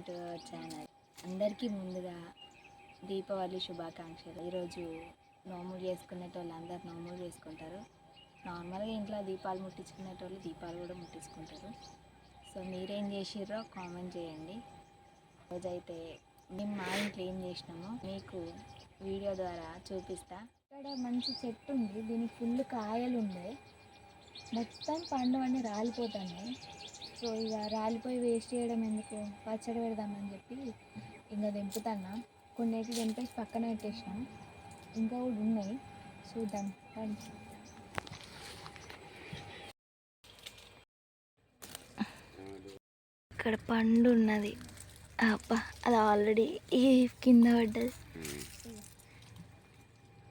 Welcome channel అందరికీ ముందుగా దీపావళి శుభాకాంక్షలు. ఈరోజు నోములు చేసుకునేటోళ్ళు అందరు నోములు చేసుకుంటారు. నార్మల్గా ఇంట్లో దీపాలు ముట్టించుకునేటోళ్ళు దీపాలు కూడా ముట్టించుకుంటారు. సో మీరేం చేసిర్రో కామెంట్ చేయండి. రోజైతే మేము మా ఇంట్లో ఏం చేసినామో మీకు వీడియో ద్వారా చూపిస్తా. ఇక్కడ మంచి చెట్టు ఉంది. దీనికి ఫుల్ కాయలు ఉన్నాయి. మొత్తం పండు అన్నీ రాలిపోతాయి సో ఇక రాలిపోయి వేస్ట్ చేయడం ఎందుకు? పచ్చడి పెడదామని చెప్పి ఇంకా దింపుతున్నా కొన్ని అయితే దింపేసి పక్కన పెట్టేసినాం. ఇంకా కూడా ఉన్నాయి. చూద్దాం. రండి ఇక్కడ పండు ఉన్నది. అబ్బా అది ఆల్రెడీ ఈ కింద పడ్డది.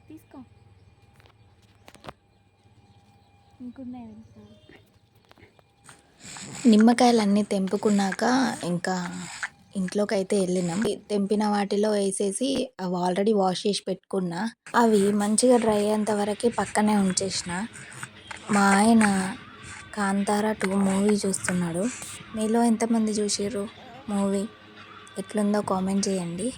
తీసుకో. ఇంకున్నాయి. నిమ్మకాయలన్నీ నిమ్మకాయలు అన్నీ తెంపుకున్నాక ఇంకా ఇంట్లోకి అయితే వెళ్ళినాం. తెంపిన వాటిలో వేసేసి అవి ఆల్రెడీ వాష్ చేసి పెట్టుకున్నా. అవి మంచిగా డ్రై అయ్యేంత వరకు పక్కనే ఉంచేసిన. మా ఆయన కాంతారా టూ మూవీ చూస్తున్నాడు. మీలో ఎంతమంది చూసారు మూవీ? ఎట్లుందో కామెంట్ చేయండి.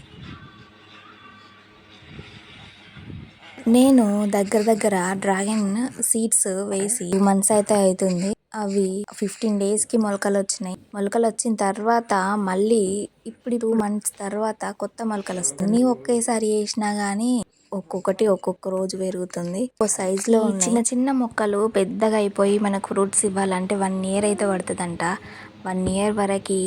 నేను దగ్గర దగ్గర డ్రాగన్ సీడ్స్ వేసి మంత్స్ అయితే అవుతుంది. అవి ఫిఫ్టీన్ డేస్కి మొలకలు వచ్చినాయి మొలకలు వచ్చిన తర్వాత మళ్ళీ ఇప్పుడు టూ మంత్స్ తర్వాత కొత్త మొలకలు వస్తుంది ఒకేసారి వేసినా కానీ ఒక్కొక్కటి ఒక్కొక్క రోజు పెరుగుతుంది. ఒక సైజ్లో ఉన్నాయి. చిన్న చిన్న మొక్కలు పెద్దగా అయిపోయి మనకు ఫ్రూట్స్ ఇవ్వాలంటే వన్ ఇయర్ అయితే పడుతుందంట. వన్ ఇయర్ వరకు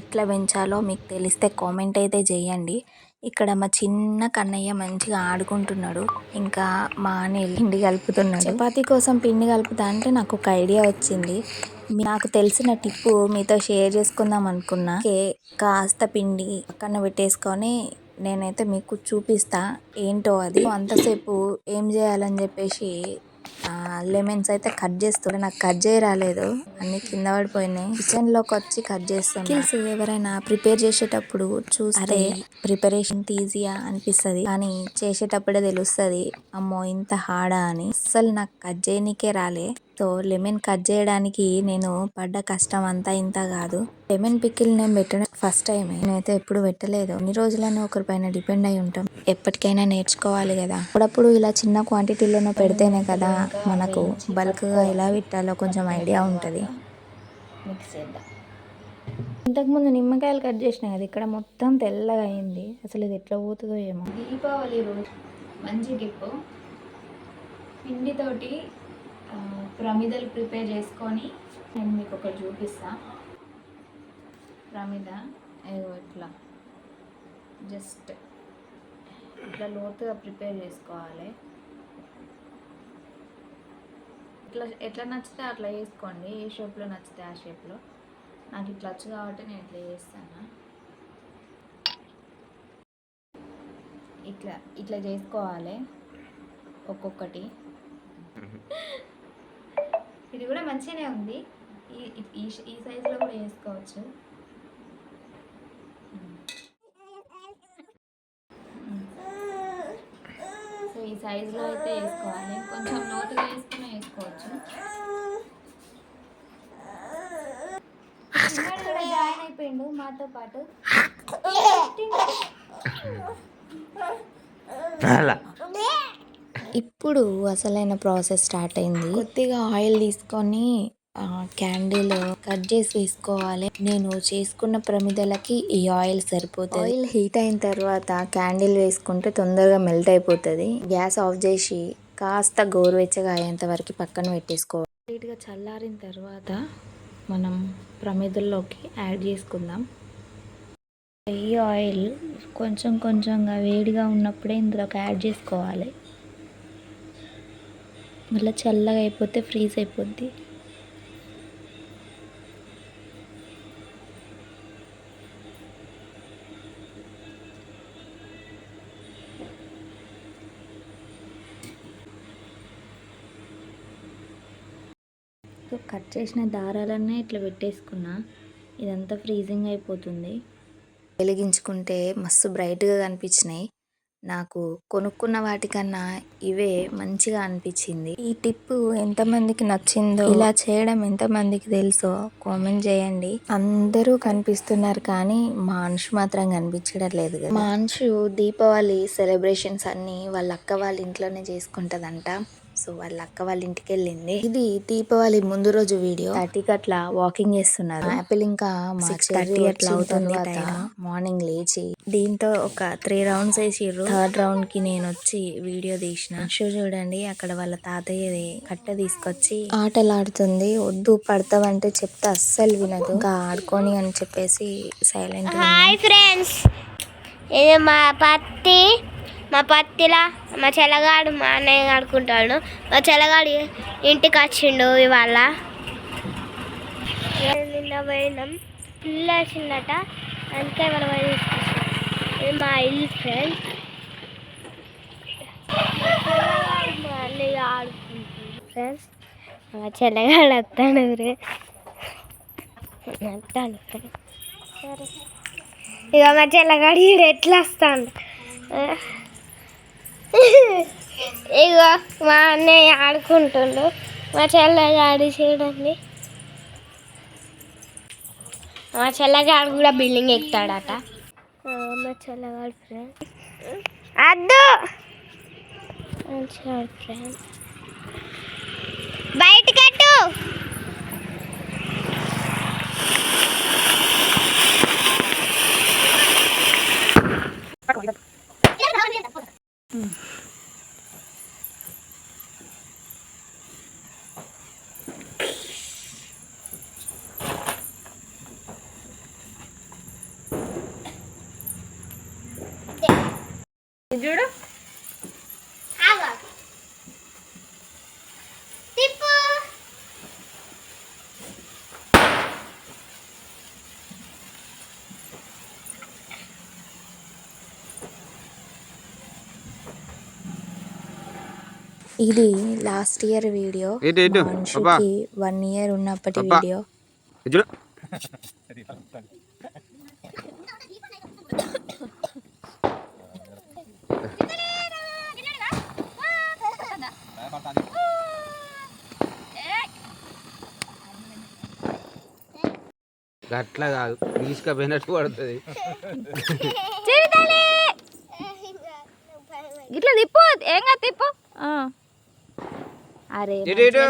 ఎట్లా పెంచాలో మీకు తెలిస్తే కామెంట్ అయితే చేయండి. ఇక్కడ మా చిన్న కన్నయ్య మంచిగా ఆడుకుంటున్నాడు. ఇంకా మా అనిల్ పిండి కలుపుతున్నాడు. చపాతీ కోసం పిండి కలుపుతా అంటే నాకు ఒక ఐడియా వచ్చింది. నాకు తెలిసిన టిప్పు మీతో షేర్ చేసుకుందాం అనుకున్నా. కాస్త పిండి పక్కన పెట్టేసుకొని నేనైతే మీకు చూపిస్తా. ఏంటో అది. అంతసేపు ఏం చేయాలని చెప్పేసి లెమన్స్ అయితే కట్ చేస్తుండే నాకు కట్ చేయ రాలేదు అన్ని కింద పడిపోయినాయి. కిచెన్లోకి వచ్చి కట్ చేస్తాను స్కిల్స్ ఎవరైనా ప్రిపేర్ చేసేటప్పుడు చూస్తే ప్రిపరేషన్ ఈజీయా అనిపిస్తుంది. కానీ చేసేటప్పుడే తెలుస్తుంది అమ్మో ఇంత హార్డా అని. అస్సలు నాకు కట్ చేయనీకే రాలే. సో లెమన్ కట్ చేయడానికి నేను పడ్డ కష్టం అంతా ఇంత కాదు. లెమన్ పిక్కిల్ నేను పెట్టడం ఫస్ట్ టైం నేనైతే ఎప్పుడు పెట్టలేదు. ఎన్ని రోజులైనా ఒకరి పైన డిపెండ్ అయి ఉంటాం. ఎప్పటికైనా నేర్చుకోవాలి కదా. అప్పుడప్పుడు ఇలా చిన్న క్వాంటిటీలోనే పెడితేనే కదా మనకు బల్క్గా ఎలా పెట్టాలో కొంచెం ఐడియా ఉంటుంది. మిక్స్ చేద్దాం ఇంతకుముందు నిమ్మకాయలు కట్ చేసిన కదా ఇక్కడ మొత్తం తెల్లగా అయింది. అసలు ఇది ఎట్లా పోతుందో ఏమో. దీపావళి రోజు మంచి గిప్పు పిండితోటి ప్రమిదలు ప్రిపేర్ చేసుకొని నేను మీకు ఒకటి చూపిస్తా. ప్రమిద ఇట్లా. జస్ట్ ఇట్లా లోతుగా ప్రిపేర్ చేసుకోవాలి. ఇట్లా ఎట్లా నచ్చితే అట్లా వేసుకోండి ఏ షేప్లో నచ్చితే ఆ షేప్లో. నాకు ఇట్లా వచ్చు కాబట్టి నేను ఇట్లా చేస్తాను. ఇట్లా ఇట్లా చేసుకోవాలి ఒక్కొక్కటి. ఇది కూడా మంచిగానే ఉంది. ఈ ఈ సైజులో కూడా వేసుకోవచ్చు. సో ఈ సైజులో అయితే వేసుకోవాలి. కొంచెం లోతుగా వేసుకుని వేసుకోవచ్చు. కూడా జాయిన్ అయిపోయిండు మాతో పాటు. ఇప్పుడు అసలైన ప్రాసెస్ స్టార్ట్ అయింది. కొద్దిగా ఆయిల్ తీసుకొని క్యాండిల్ కట్ చేసి వేసుకోవాలి. నేను చేసుకున్న ప్రమిదలకి ఈ ఆయిల్ సరిపోతుంది. ఆయిల్ హీట్ అయిన తర్వాత క్యాండిల్ వేసుకుంటే తొందరగా మెల్ట్ అయిపోతుంది. గ్యాస్ ఆఫ్ చేసి కాస్త గోరువెచ్చగా అయ్యేంత వరకు పక్కన పెట్టేసుకోవాలి. కంప్లీట్గా చల్లారిన తర్వాత మనం ప్రమిదల్లోకి యాడ్ చేసుకుందాం. ఈ ఆయిల్ కొంచెం కొంచెంగా వేడిగా ఉన్నప్పుడే ఇందులోకి యాడ్ చేసుకోవాలి. మళ్ళీ చల్లగా అయిపోతే ఫ్రీజ్ అయిపోద్ది. సో కట్ చేసిన దారాలన్నీ ఇట్లా పెట్టేసుకున్నా ఇదంతా ఫ్రీజింగ్ అయిపోతుంది. వెలిగించుకుంటే మస్తు బ్రైట్గా కనిపించినాయి. నాకు కొనుక్కున్న వాటికన్నా ఇవే మంచిగా అనిపించింది. ఈ టిప్ ఎంతమందికి నచ్చిందో ఇలా చేయడం ఎంతమందికి తెలుసో కామెంట్ చేయండి. అందరూ కనిపిస్తున్నారు కానీ మా అంశు మాత్రం కనిపించడం లేదు కదా. మా అంశు దీపావళి సెలబ్రేషన్స్ అన్ని వాళ్ళ అక్క వాళ్ళ ఇంట్లోనే చేసుకుంటదంట. సో వాళ్ళ అక్క వాళ్ళ ఇంటికి వెళ్ళింది ఇది దీపావళి ముందు రోజు వీడియో. థర్టీకి అట్లా వాకింగ్ చేస్తున్నారు. యాపిల్ ఇంకా సిక్స్ థర్టీ అట్లా అవుతుంది మార్నింగ్ లేచి దీంతో ఒక త్రీ రౌండ్స్ వేసిర్రు. థర్డ్ రౌండ్కి నేను వచ్చి వీడియో తీసిన. షో చూడండి అక్కడ వాళ్ళ తాతయ్యది కట్ట తీసుకొచ్చి ఆటలు ఆడుతుంది వద్దు పడతావంటే చెప్తే అస్సలు వినదు. ఇంకా ఆడుకొని అని చెప్పేసి సైలెంట్ హాయ్ ఫ్రెండ్స్ ఇది మా పత్తి. మా పత్తిలా మా చెల్లగాడు మా అన్నయ్య ఆడుకుంటాడు. మా చెల్లగాడు ఇంటికి వచ్చిండు ఇవాళ. నిన్న పోయినాం? పిల్ల వచ్చిందట. అందుకే మనం పోయి ఇది మా ఇల్లు ఫ్రెండ్స్ మా అన్నయ్య ఆడుకుంటుంది ఫ్రెండ్స్ మా చెల్లగాడు వస్తాడు రే వస్తాడు ఫ్రెండ్స్ సరే. ఇక మా చెల్లగాడు ఈడు ఎట్లా వస్తాడు? ఇగో మా అన్నయ్య ఆడుకుంటుండు. మా చెల్లగాడు చూడండి. మా చెల్లగాడు కూడా బిల్డింగ్ ఎక్కుతాడట. మా చెల్లగాడు ఫ్రెండ్ అద్దు! మంచిగా ఫ్రెండ్ బయటకట్టు! చూడు ఇది లాస్ట్ ఇయర్ వీడియో ఇటు, ఇటు. మా అబ్బా. అంశుకి వన్ ఇయర్ ఉన్నప్పటి. వీడియో అట్లా కాదు. తీసుకపోయినట్టు పడుతుంది. ఇట్లా తిప్పు ఏం కాదు తిప్పు. అరే ఇటు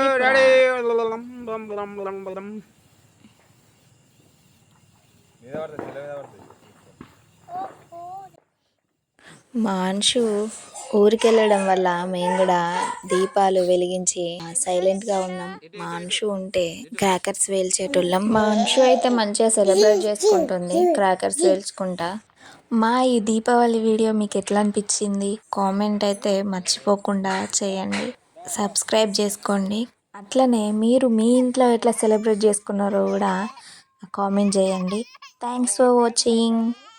మా ఊరికెళ్ళడం వల్ల మేము కూడా దీపాలు వెలిగించి సైలెంట్గా ఉన్నాం. మా ఉంటే క్రాకర్స్ వేల్చేటోళ్ళం. మా అయితే మంచిగా సెలబ్రేట్ చేసుకుంటుంది. క్రాకర్స్ వేల్చుకుంటా. మా ఈ దీపావళి వీడియో మీకు ఎట్లా అనిపించింది? కామెంట్ అయితే మర్చిపోకుండా చేయండి. సబ్స్క్రైబ్ చేసుకోండి. అట్లనే మీరు మీ ఇంట్లో ఎట్లా సెలబ్రేట్ చేసుకున్నారో కూడా కామెంట్ చేయండి. Thanks for watching.